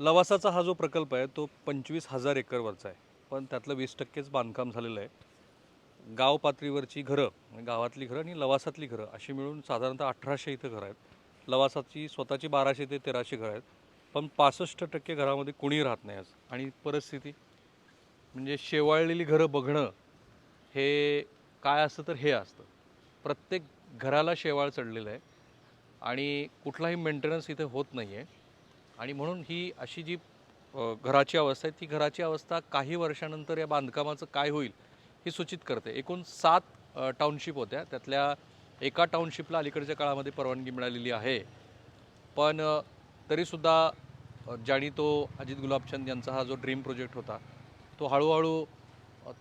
लवासाचा हा जो प्रकल्प आहे तो पंचवीस हजार एकरवरचा आहे. पण त्यातलं वीस टक्केच बांधकाम झालेलं आहे. गाव पातळीवरची घरं म्हणजे गावातली घरं आणि लवासातली घरं अशी मिळून साधारणतः अठराशे इथं घरं आहेत. लवासाची स्वतःची बाराशे ते तेराशे घरं आहेत. पण पासष्ट टक्के घरामध्ये कुणी राहत नाही आज. आणि परिस्थिती? म्हणजे शेवाळलेली घरं बघणं हे काय असतं तर हे असतं. प्रत्येक घराला शेवाळ चढलेलं आहे. आणि कुठलाही मेंटेनन्स इथे होत नाही आहे आणि म्हणून ही अशी जी घराची अवस्था आहे ती घराची अवस्था काही वर्षानंतर या बांधकामाचं काय होईल हे सूचित करते. एकूण सात टाउनशिप होत्या. त्यातल्या एका टाउनशिपला अलीकडच्या काळामध्ये परवानगी मिळालेली आहे. पण तरीसुद्धा ज्याणी ज्यानी तो अजित गुलाबचंद यांचा हा जो ड्रीम प्रोजेक्ट होता तो हळूहळू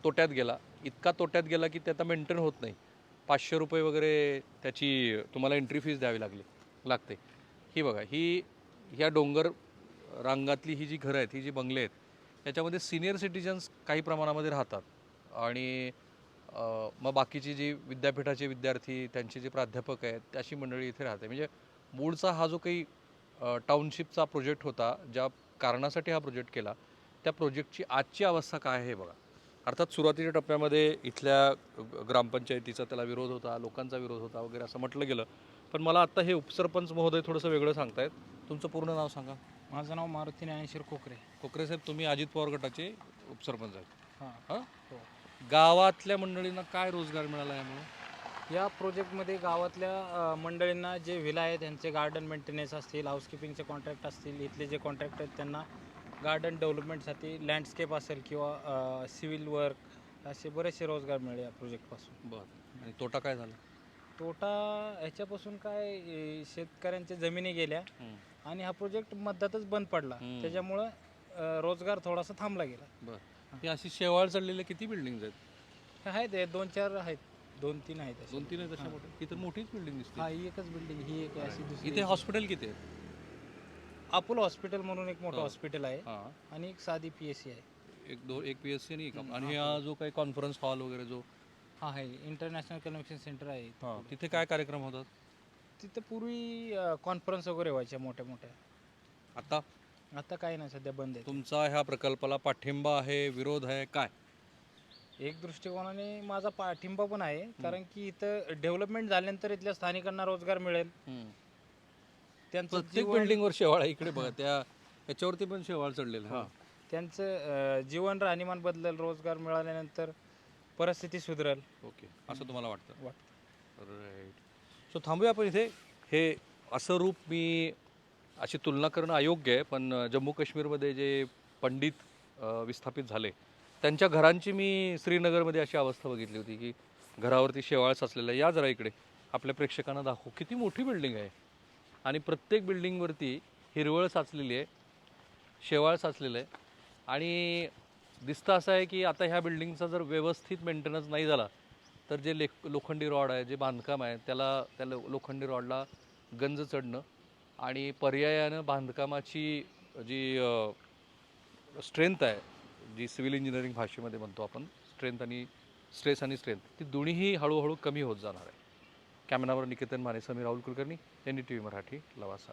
तोट्यात गेला. इतका तोट्यात गेला की ते आता मेंटेन होत नाही. पाचशे रुपये वगैरे त्याची तुम्हाला एंट्री फीज द्यावी लागली लागते. ही बघा ही ह्या डोंगर रांगातली ही जी घरं आहेत ही जी बंगले आहेत याच्यामध्ये सिनियर सिटीजन्स काही प्रमाणामध्ये राहतात. आणि मग बाकीची जी विद्यापीठाचे विद्यार्थी त्यांचे जे प्राध्यापक आहेत अशी मंडळी इथे राहते. म्हणजे मूळचा हा जो काही टाउनशिपचा प्रोजेक्ट होता ज्या कारणासाठी हा प्रोजेक्ट केला त्या प्रोजेक्टची आजची अवस्था काय आहे बघा. अर्थात सुरुवातीच्या टप्प्यामध्ये इथल्या ग्रामपंचायतीचा त्याला विरोध होता लोकांचा विरोध होता वगैरे असं म्हटलं गेलं. पण मला आता हे उपसरपंच महोदय थोडंसं वेगळं सांगतायत. तुमचं पूर्ण नाव सांगा. माझं नाव मारुती ज्ञानेश्वर कोकरे. कोकरे साहेब तुम्ही अजित पवार गटाचे उपसरपंच आहेत. हां. हां? हो. गावातल्या मंडळींना काय रोजगार मिळाला यामुळे? या प्रोजेक्टमध्ये गावातल्या मंडळींना जे व्हिला आहे त्यांचे गार्डन मेंटेनन्स असतील हाऊसकीपिंगचे कॉन्ट्रॅक्ट असतील इथले जे कॉन्ट्रॅक्ट आहेत त्यांना गार्डन डेव्हलपमेंटसाठी लँडस्केप असेल किंवा सिव्हिल वर्क असे बरेचसे रोजगार मिळाले या प्रोजेक्टपासून बरं. आणि तोटा काय झाला? तोटा ह्याच्यापासून काय ए, शेतकऱ्यांच्या जमिनी गेल्या आणि हा प्रोजेक्ट मध्यातच बंद पडला. हम्म. त्याच्यामुळं अ, रोजगार थोडासा थांबला गेला. बरं. ही. अशी शेवाळ चढलेल्या किती बिल्डिंग आहेत? हे आहेत हे दोन चार आहेत. दोन तीन आहेत असे. दोन तीन आहेत अशा मोठ्या? ही तर मोठीच बिल्डिंग दिसते. हा ही एकच बिल्डिंग ही एक आहे अशी दुसरी इथे हॉस्पिटल किती आहेत? अपोलो हॉस्पिटल म्हणून एक मोठं. हॉस्पिटल आहे हां. आणि एक साधी पी एस सी आहे. एक दो एक पी एस सी हम्म, आणि हा. जो काही कॉन्फरन्स हॉल वगैरे जो हा आहे. इंटरनॅशनल कन्व्हेन्शन सेंटर आहे. हां. तिथे काय कार्यक्रम होतात? तिथं पूर्वी कॉन्फरन्स वगैरे व्हायच्या मोठ्या मोठ्या. आता? आता काही नाही सध्या बंद आहे. तुमचा ह्या प्रकल्पाला पाठिंबा आहे विरोध आहे काय? एक दृष्टिकोनाने माझा पाठिंबा पण आहे कारण की इथं डेव्हलपमेंट झाल्यानंतर इथल्या स्थानिकांना रोजगार मिळेल. त्यांचं प्रत्येक जीवन- बिल्डिंगवर शेवाळ आहे इकडे बघा त्या याच्यावरती पण शेवाळ चढलेलं हां. त्यांचं अं, जीवन राहणीमान बदलेल रोजगार मिळाल्यानंतर परिस्थिती सुधरेल. ओके. असं तुम्हाला वाटतं? वाटतं. राईट सो थांबूया आपण इथे. हे असं रूप मी अशी तुलना करणं अयोग्य आहे पण अ, जम्मू काश्मीरमध्ये जे पंडित अ, विस्थापित झाले त्यांच्या घरांची मी श्रीनगरमध्ये अशी अवस्था बघितली होती की घरावरती शेवाळ साचलेलं आहे. या जरा इकडे. आपल्या प्रेक्षकांना दाखवू. किती मोठी बिल्डिंग आहे. आणि प्रत्येक बिल्डिंगवरती हिरवळ साचलेली आहे शेवाळ साचलेलं आहे. आणि दिसतं असं आहे की आता ह्या बिल्डिंगचा जर व्यवस्थित मेंटेनन्स नाही झाला तर जे लेख लोखंडी रॉड आहे जे बांधकाम आहे त्याला त्या लो- लोखंडी रॉडला गंज चढणं आणि पर्यायानं बांधकामाची जी स्ट्रेंथ आहे जी सिव्हिल इंजिनिअरिंग भाषेमध्ये म्हणतो आपण स्ट्रेंथ आणि स्ट्रेस आणि स्ट्रेंथ ती दोन्हीही हळूहळू कमी होत जाणार आहे. कॅमेरावर Niketan Mane Sameer Rahul Kulkarni N D T V Marathi Lavasa.